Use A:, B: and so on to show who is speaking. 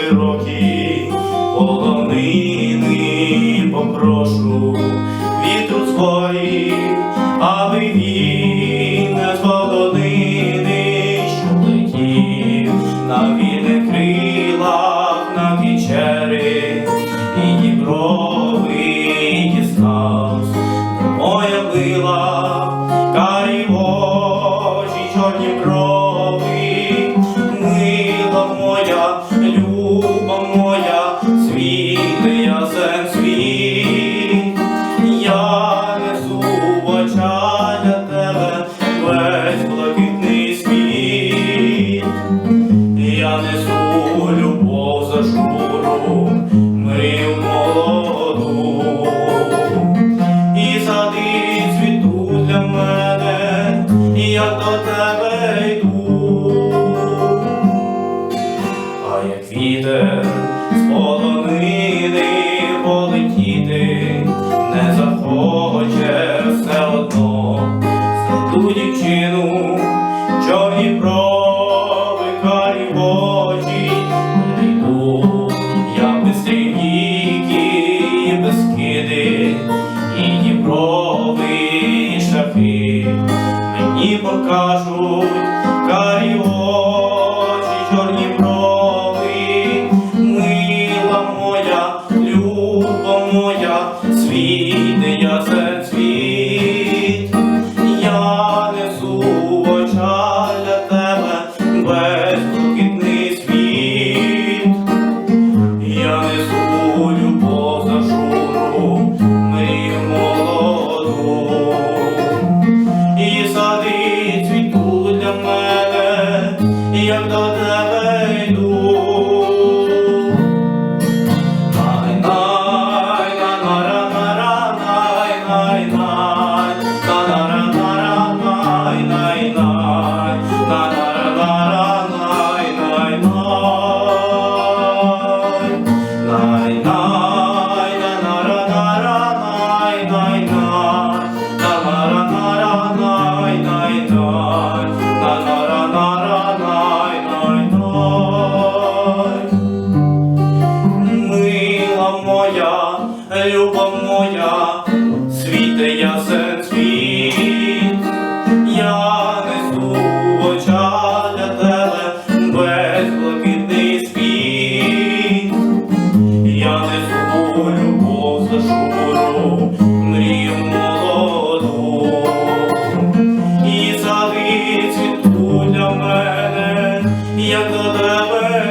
A: широкі, полонини попрошу вітру своїх, аби він з полонини, що летів на вільних крила, на печери і діброви і діснав, моя била, карі очі, чорні брови. діти не захоче все одно ту дівчину, чорні брови, карі очі, йду я без стрійки, без киди, і ні брови, і шафи мені покажуть. your любов моя, світе ясен світ, я несу в очах для тебе безблакитний світ, я несу любов за шуру, мрію молоду, і сади цвітуть для мене, як до тебе